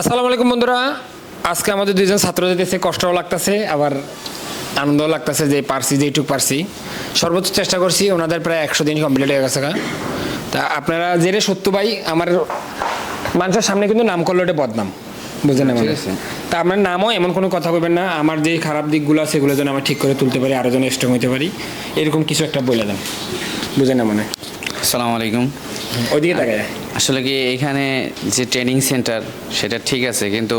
আসসালামু আলাইকুম বন্ধুরা। আজকে আমাদের দুইজন ছাত্র যেতেছে কষ্টও লাগতেছে আবার আনন্দও লাগতেছে যে পারছি যেটুক পারছি। সর্বোচ্চ চেষ্টা করছি ওনাদের প্রায় একশো দিন কমপ্লিট হয়ে গেছে। তা আপনারা জেরে সত্য ভাই আমার মানুষের সামনে কিন্তু নাম করল এটা বদনাম। বুঝলেন আমার আছে। তা আপনার নামও এমন কোনো কথা বলবেন না আমার যে খারাপ দিকগুলো আছে সেগুলো যেন আমরা ঠিক করে তুলতে পারি আরও যেন স্ট্রং হতে পারি। এরকম কিছু একটা বলে দেন। বুঝেন না মানে? আসসালামু আলাইকুম। ওইদিকে তাকায়। আসলে কি এখানে যে ট্রেনিং সেন্টার সেটা ঠিক আছে কিন্তু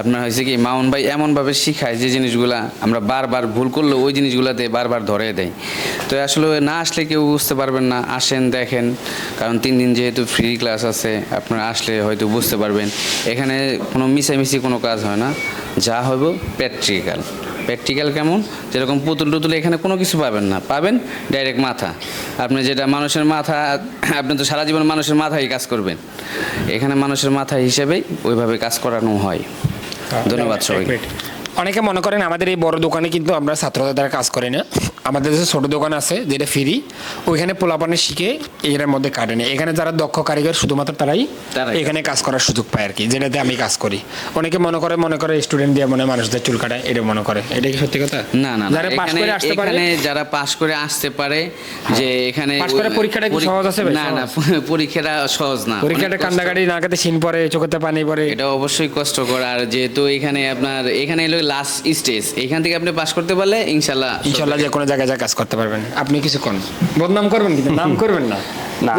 আপনার হয়েছে কি মাউন ভাই এমনভাবে শিখায় যে জিনিসগুলা আমরা বারবার ভুল করলে ওই জিনিসগুলাতে বারবার ধরে দেয়। তো আসলে না আসলে কেউ বুঝতে পারবেন না আসেন দেখেন কারণ তিন দিন যেহেতু ফ্রি ক্লাস আছে আপনারা আসলে হয়তো বুঝতে পারবেন। এখানে কোনো মিশামিশি কোনো কাজ হয় না যা হইব প্র্যাকটিক্যাল প্র্যাকটিক্যাল কেমন? যেরকম পুতুল টুতুল এখানে কোনো কিছু পাবেন না। পাবেন ডাইরেক্ট মাথা। আপনি যেটা মানুষের মাথা আপনি তো সারা জীবন মানুষের মাথায় কাজ করবেন। এখানে মানুষের মাথা হিসেবেই ওইভাবে কাজ করানো হয়। ধন্যবাদ সবাইকে। অনেকে মনে করেন আমাদের এই বড় দোকানে কিন্তু আমরা ছাত্রদের দ্বারা কাজ করি না। আমাদের যে ছোট দোকান আছে যেটা ফ্রি ওইখানে পোলাপানে শিখে এর মধ্যে কাটে না। এখানে যারা দক্ষ কারিগর শুধুমাত্র তারাই। এখানে কাজ করার সুযোগ পায় আর কি যেটাতে আমি কাজ করি। অনেকে মনে করে মনে করে স্টুডেন্ট দিয়ে মনে মানুষদের চুল কাটায় এটা মনে করে। এটা কি সত্যি কথা? না না যারা পাশ করে আসতে পারে যারা পাশ করে আসতে পারে যে এখানে পাশ করে পরীক্ষাটা কি সহজ আছে না না পরীক্ষাটা সহজ না। পরীক্ষাটা। কান্দাকাটি নাকাতে শিন পরে চোখেতে পানি পরে। এটা অবশ্যই কষ্টকর। আর যেহেতু এখানে আপনার এখানে এলো লাস্ট স্টেজ এখান থেকে আপনি পাশ করতে পারলে ইনশাল্লাহ ইনশাল্লাহ যে কোনো জায়গায় যা কাজ করতে পারবেন। আপনি কিছু কোন বদনাম করবেন কিন্তু নাম করবেন না। না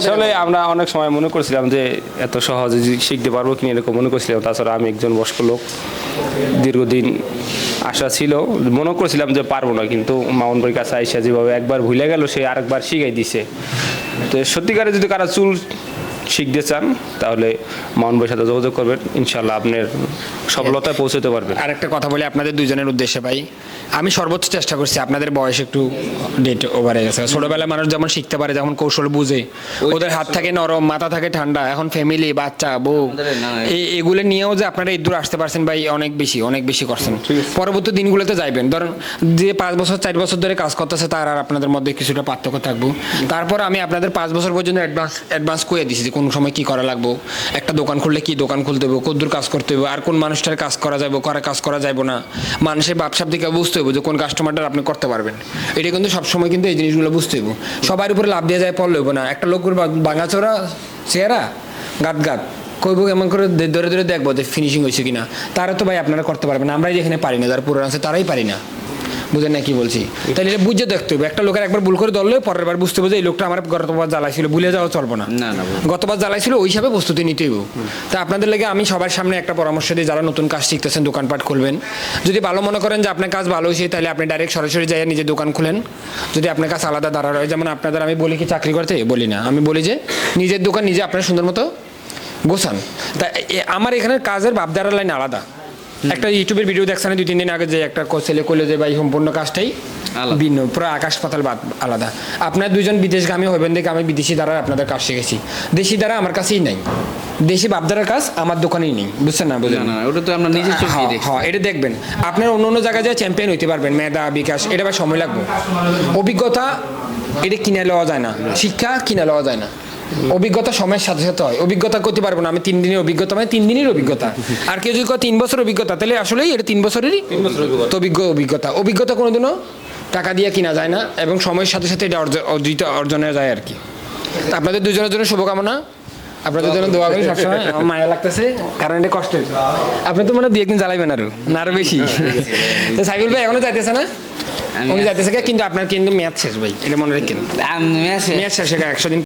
আসলে আমরা অনেক সময় মনে করছিলাম যে এত সহজে যে শিখতে পারব কিনা এরকম মনে করছিলাম। তাছাড়া আমি একজন বয়স্ক লোক দীর্ঘদিন আশা ছিল মনে করছিলাম যে পারব না কিন্তু মামুন ভাইয়ের কাছে আইসা যেভাবে একবার ভুলে গেল সে আরেকবার শিখাই দিছে। তো সত্যিকারে যদি কারা চুল শিখতে চান তাহলে মামুন ভাইয়ের সাথে যোগাযোগ করবেন ইনশাল্লাহ আপনার সফলতায় পৌঁছতে পারবেন। আর একটা কথা বলি আপনাদের দুজনের উদ্দেশ্যে ভাই আমি সর্বোচ্চ চেষ্টা করছি আপনাদের বয়স একটু ডেট ওভার হয়ে গেছে। ছোটবেলায় মানুষ যেমন শিখতে পারে যেমন কৌশল বুঝে ওদের হাত থাকে নরম মাথা থাকে ঠান্ডা এখন ফ্যামিলি বাচ্চা বউ এই এগুলো নিয়েও যে আপনারা এই দূর আসতে পারছেন ভাই অনেক বেশি অনেক বেশি করছেন। পরবর্তী দিনগুলোতে যাইবেন। ধরুন যে পাঁচ বছর চার বছর ধরে কাজ করতেছে তার আর আপনাদের মধ্যে কিছুটা পার্থক্য থাকব। তারপর আমি আপনাদের পাঁচ বছর পর্যন্ত অ্যাডভান্স অ্যাডভান্স করে দিছি যে কোন সময় কি করা লাগবো। একটা দোকান খুললে কি দোকান খুলতে হবে কদ্দূর কাজ করতে হবে আর কোন মানুষটার কাজ করা যাবে কারা কাজ করা যাবে না? মানুষের ব্যবসার দিকে বুঝতে হবে যে কোন কাস্টমারটা আপনি করতে পারবেন। এটা কিন্তু সবসময় কিন্তু এই জিনিসগুলো বুঝতে হবে সবার উপরে লাভ দিয়ে যায় পড়লে হইব না। একটা লোক ভাঙাচোরা চেহারা গাত গাত কইব এমন করে ধরে ধরে দেখব যে ফিনিশিং হয়েছে কিনা। তারা তো ভাই আপনারা করতে পারবেন। আমরাই যেখানে পারি না, যারা পুরো আছে তারাই পারি না। বুঝেন না কি বলছি। তাহলে এটা বুঝে দেখতে হবে। একটা লোকের একবার ভুল করে ধরলে পরের বার বুঝতে হবে যে এই লোকটা আমার গতবার জ্বালাইছিল ভুলে যাওয়া চলবো না। গতবার জ্বালাইছিল ওই হিসাবে প্রস্তুতি নিতে হইব। তা আপনাদের লাগে আমি সবার সামনে একটা পরামর্শ দিই যারা নতুন কাজ শিখতেছেন দোকানপাট খুলবেন। যদি ভালো মনে করেন যে আপনার কাজ ভালো হয়েছে তাহলে আপনি ডাইরেক্ট সরাসরি যাই নিজের দোকান খুলেন। যদি আপনার কাছে আলাদা দাঁড়া রয় যেমন আপনাদের আমি বলি কি চাকরি করতে? বলি না। আমি বলি যে নিজের দোকান নিজে আপনার সুন্দর মতো গোছান। তা আমার এখানে কাজের ভাবধারার লাইন আলাদা। একটা ইউটিউবের ভিডিও দেখছেন দুই তিন দিন আগে যে একটা ছেলে করল যে ভাই সম্পূর্ণ কাজটাই। ভিন্ন পুরো আকাশ পাতাল বাদ আলাদা। আপনার দুজন বিদেশগামী হবেন দেখে আমি বিদেশি দ্বারা আপনাদের কাজ শিখেছি। দেশি দ্বারা আমার কাছেই নাই। দেশি বাপদারার কাজ আমার দোকানেই নেই বুঝছেন না বুঝলেন না ওটা তো আমরা চোখেই হ্যাঁ, দেখি হ্যাঁ এটা দেখবেন। আপনার অন্য অন্য জায়গায় যায় চ্যাম্পিয়ন হইতে পারবেন মেধা বিকাশ এটা আবার সময় লাগবে। অভিজ্ঞতা এটা কিনে লওয়া যায় না। শিক্ষা কিনে লওয়া যায় না। অভিজ্ঞতা সময়ের সাথে সাথে হয়। অভিজ্ঞতা করতে পারব না। আমি তিন দিনের অভিজ্ঞতা মানে তিন দিনের অভিজ্ঞতা। আর কেউ যদি তিন বছর অভিজ্ঞতা তাহলে আসলেই এটা তিন বছরেরই তো অভিজ্ঞ অভিজ্ঞতা। অভিজ্ঞতা কোনোদিনও টাকা দিয়ে কিনা যায় না এবং সময়ের সাথে সাথে এটা অর্জ- অর্জিত অর্জনে যায় আর কি। আপনাদের দুজনের জন্য শুভকামনা। আপনাদের জন্য দোয়া করি সবসময়। মায়া লাগতেছে। কারণ এটা কষ্টের আপনি তো মানে দিয়ে একদিন জ্বালাইবেন আরও। না আরও বেশি। তো সাইবুল ভাই এখনও যাইতেছে না? উনি যাইতেছে। কিন্তু আপনার কিন্তু ম্যাথ শেষ ভাই। এটা মনে রাখেন। শেষ। একশো দিন